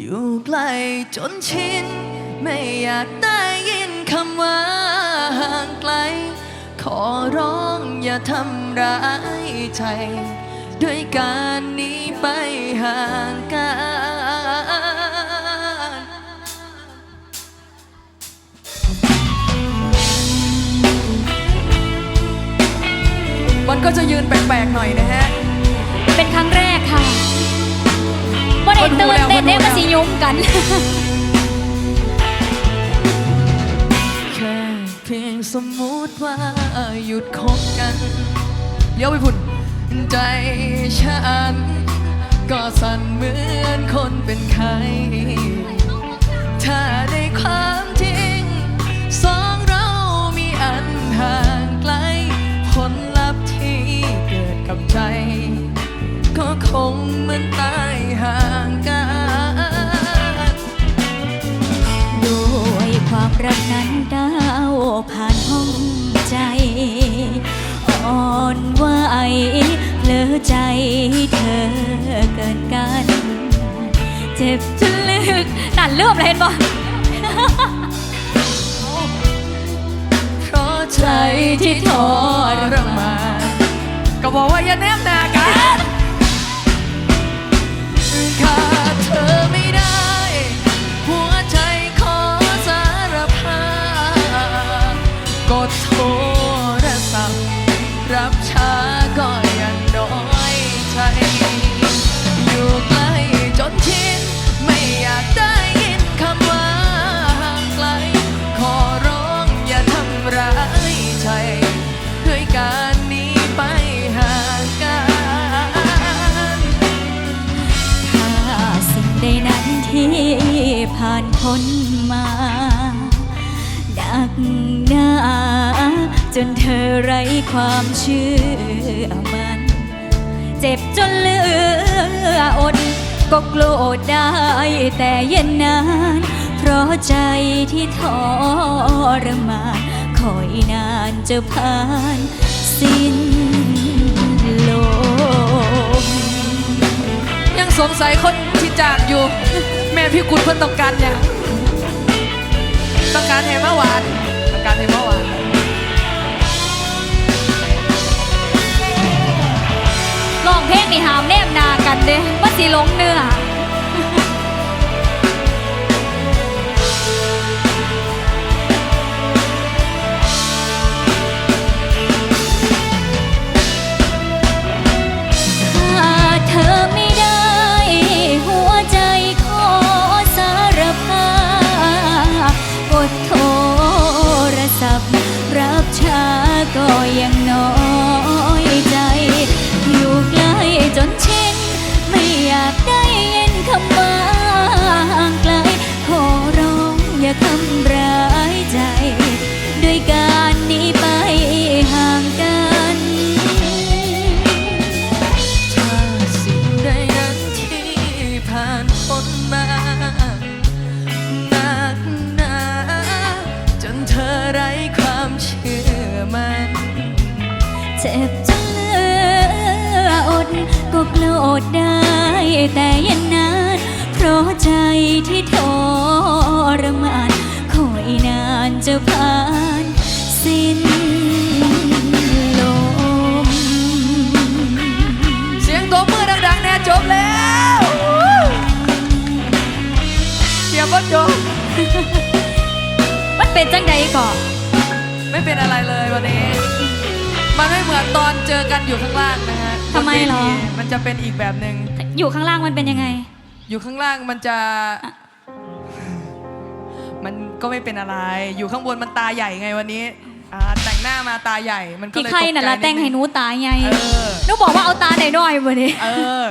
อยู่ใกล้จนชิน ไม่อยากได้ยินคำว่าห่างไกล ขอร้องอย่าทำร้ายใจ ด้วยการหนี้ไปห่างกันมันก็จะยืนแปลกๆหน่อยนะฮะ เป็นครั้งแรกค่ะว่า ได้ตื่นเต้นได้มาสิยุ่มกัน แค่เพียงสมมุติว่าหยุดคบกันเดี๋ยวไปพุ่นใจฉัน ก็สั่นเหมือนคนเป็นไข้ถ้าในความจริง สองเรามีอันห่างไกล ผลลัพธ์ที่เกิดกับใจ ก็คงเหมือนตา ห่างกันด้วยความรักนั้นก้าวผ่านห้องใจ อ่อนไหวเพลอใจเธอเกินกัน เจ็บจนลึกนั่นเลื่อมเลยเห็นบ่เพราะใจที่ทรมานก็บอกว่าอย่าแนบหนากัน ผ่านมา ดักหน้า จนเธอไร้ความเชื่อมัน เจ็บจนเลืออด ก็โกรธได้แต่เย็นนาน เพราะใจที่ทรมานคอยนานจะผ่านสิ้นลมยังสงสัยคน จากอยู่ แม่พี่กุลเพิ่นต้องการอย่างต้องการเฮมะหวานต้องการเฮมะหวานร้องเพลงนี่หามแนมนากันเด้ว่าสิหลงเนื้อ ดโทรศัพท์ รับช้าก็ยังน้อยใจ อยู่ใกล้จนชินไม่อยากได้ยินคำว่าห่างไกลขอร้องอย่าทำร้ายใจ ด้วยกัน มัน เจ็บจนเหลืออดก็โกรธได้แต่อยันนานเพราะใจที่ทรมานคอยนานจะผ่านสิ้นลมเสียงตัวมือดังๆแน่จบแล้วเสียงก็จบมันเป็นจังใดก่อน ไม่เป็นอะไรเลยวันนี้ มันไม่เหมือนตอนเจอกันอยู่ข้างล่างนะฮะทำไมเหรอ บนวทีมันจะเป็นอีกแบบหนึ่งอยู่ข้างล่างมันเป็นยังไง อยู่ข้างล่างมันจะ มันก็ไม่เป็นอะไร อยู่ข้างบนมันตาใหญ่ไงวันนี้อ่าแต่งหน้ามาตาใหญ่ มันก็ที่เลยใครตกใจน่ะละแต่งให้หนูดตาใหญ่เออ หนูบอกว่าเอาตาหน่อยๆบ่ดิเออ